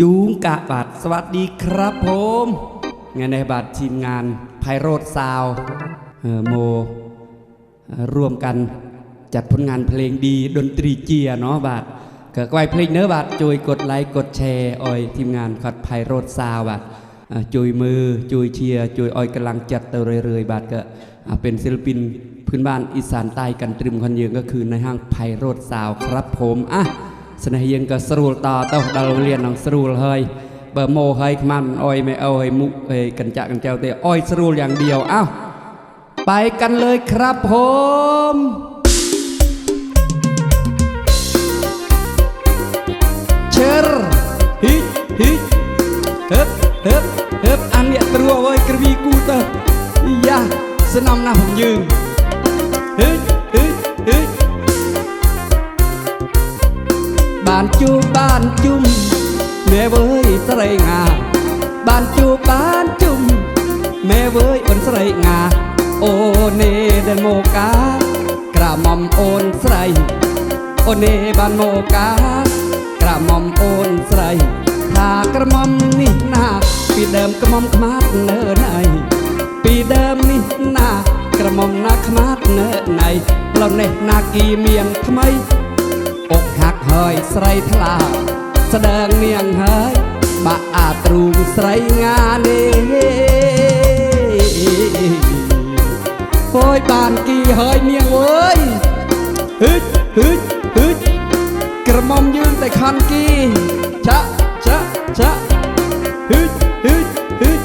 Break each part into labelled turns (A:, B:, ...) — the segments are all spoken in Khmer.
A: จูงกะบาดสวัสดีครับผมงานในบาดทีมงานไพโรดซาวโมร่วมกันจัดผลงานเพลงดีดนตรีเจียเนาะบาดเกิดไวเพลงเนื้อบาดจุยกดไลค์กดแชร์ออยทีมงานขัดไพโรดซาวบาดจุยมือจุยเชียร์จุยออยกำลังจัดเตอเรื่อยๆบาดก็เป็นศิลปินพื้นบ้านอีสานใต้กันตรึมคนเยืองก็คือในห้างไพโรดซาวครับผมอะ ស្នេះយើងក៏ស្រួលតទៅដល់លៀននឹងស្រួលហើយបើម៉ូហើយខ្មានមិនអុយមិនអោហើយមុខហើយកញ្ចាក់កញ្ចៅទេអុយស្រួលយ៉ាងដៀវអោបែកកាន់លើយក្រាប់ហូម បានជួបបានជុំមេវើយស្រីងា បានជួបបានជុំមេវើយអូនស្រីងា អូនេដែលមកកាក្រមុំអូនស្រី អូនេបានមកកាក្រមុំអូនស្រីថាក្រមុំនេះណាពីដើមក្រមុំខ្មាត់នៅណៃពីដើមនេះណាក្រមុំណាខ្មាត់នៅណៃផ្លូវនេះណាគីមានថ្មី កហាក់ហើយស្រីថ្លាស្ដើងនាងហើយបាក់អាទ្រូងស្រីងានេះគួយបានគីហើយនាងអើយហឹចហឹចហឹចក្រមុំយើងតែខាន់គីចាក់ចាក់ចាក់ហឹចហឹចហឹច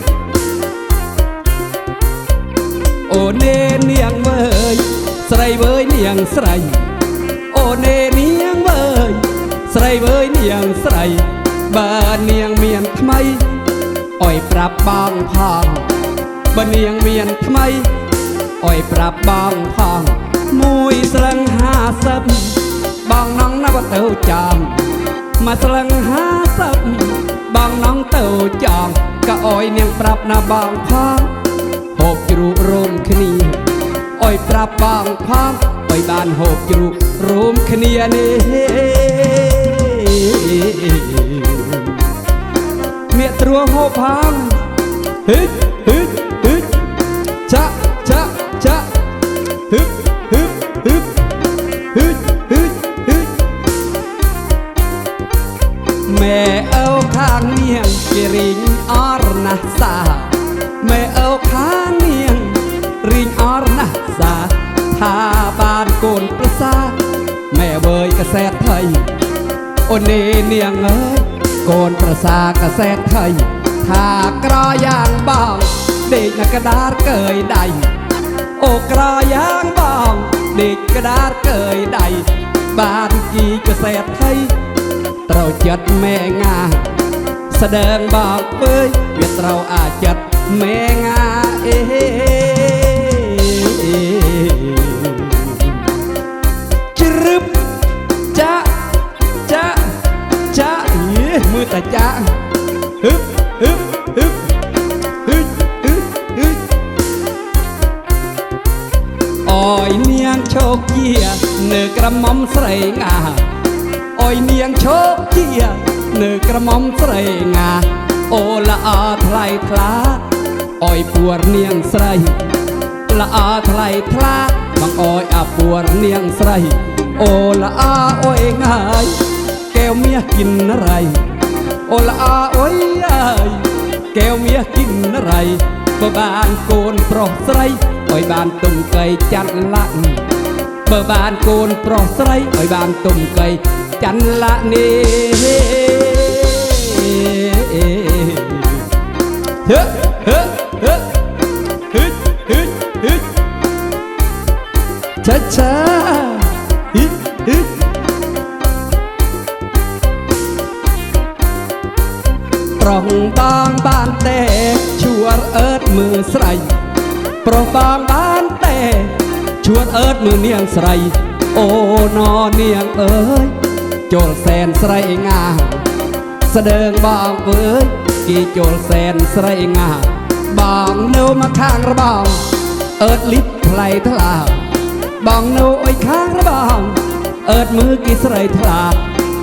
A: អូនេនាងមើយស្រីវើយនាងស្រី នាងស្រី បើនាងមានថ្មីអុយប្រាប់បងផងបើនាងមានថ្មីអុយប្រាប់បងផងមួយស្លឹងហាសិបបងនងណាបទៅចាំមកស្លឹងហាសិបបងនងទៅចាំក៏អុយនាងប្រាប់ណាបងផងហូបជ្រូករោមគ្នាអុយប្រាប់បងផងអុយបានហូបជ្រូករួមគ្នានេះ មៀកត្រួហូបផងហឹច អូននេះនាងអើយកូនប្រសាកសែតថៃថាក្រយ៉ាងបងដេកនៅកដារកើយដៃអូក្រយ៉ាងបងដេកកដារកើយដៃបានជីកសែតថៃត្រូវចិត្តមេងាស្ដើងបងអើយវាត្រូវអាចិត្តមេងាអេ តាចាហឹបហឹបហឹបហឹបហឹបហឹបអើយនាងឈោកជានៅក្រមុំស្រីងាអើយនាងឈោកជានៅក្រមុំស្រីងាអូល្អថ្លៃថ្លាអើយពួរនាងស្រីល្អថ្លៃថ្លាបងអើយអាពួរនាងស្រីអូល្អអើយងាយកែវមាសគិនរៃ អូលអាអុយអើយកែវមាសគិនរៃបើបានកូនប្រុសស្រីឲ្យបានទុំកៃចាត់លាក់បើបានកូនប្រុសស្រីឲ្យបានទុំកៃចាត់លាក់នេះ ប្រុសបងបានទេឈួរអើតមើលស្រីប្រុសបងបានទេឈួនអើតមើលនាងស្រី អូននាងអើយចូលសែនស្រីងាស្ដើងបងអើយគេចូលសែនស្រីងាបងនៅមកខាងរបងអើតលិបថ្លៃថ្លាបងនៅអុយខាងរបងអើតមើលគេស្រីថ្លា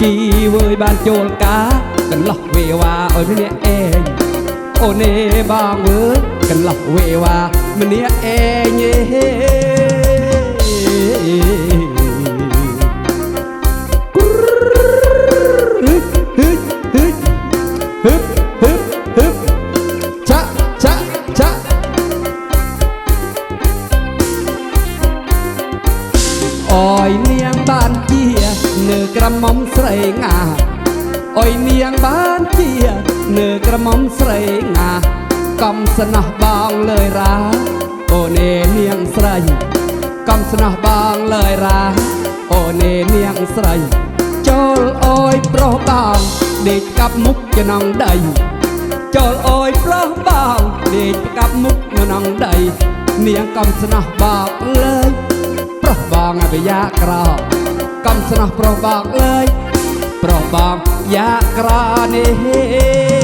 A: គីវើយបានចូលកាក กันหลอกเววาโอ้ยมันเนี่ยเองโอเนบางเอ้ยกันหลอกเววามันเนี่ยเองเย่ អើយនាងបានជានៅក្រមុំស្រីងាកំស្នោះបងលើយរាអូនេនាងស្រីកំស្នោះបងលើយរាអូនេនាងស្រីចូលអើយប្រុសបងដេកកាប់មុខចំណងដី ចូលអើយប្រុសបងដេកផ្កាប់មុខនៅក្នុងដី នាងកំស្នោះបោកលើយប្រុសបងអបយ៉ាក្រកំស្នោះប្រុសបោកលើយ ប្រុសបងយ៉ាក្រនេះ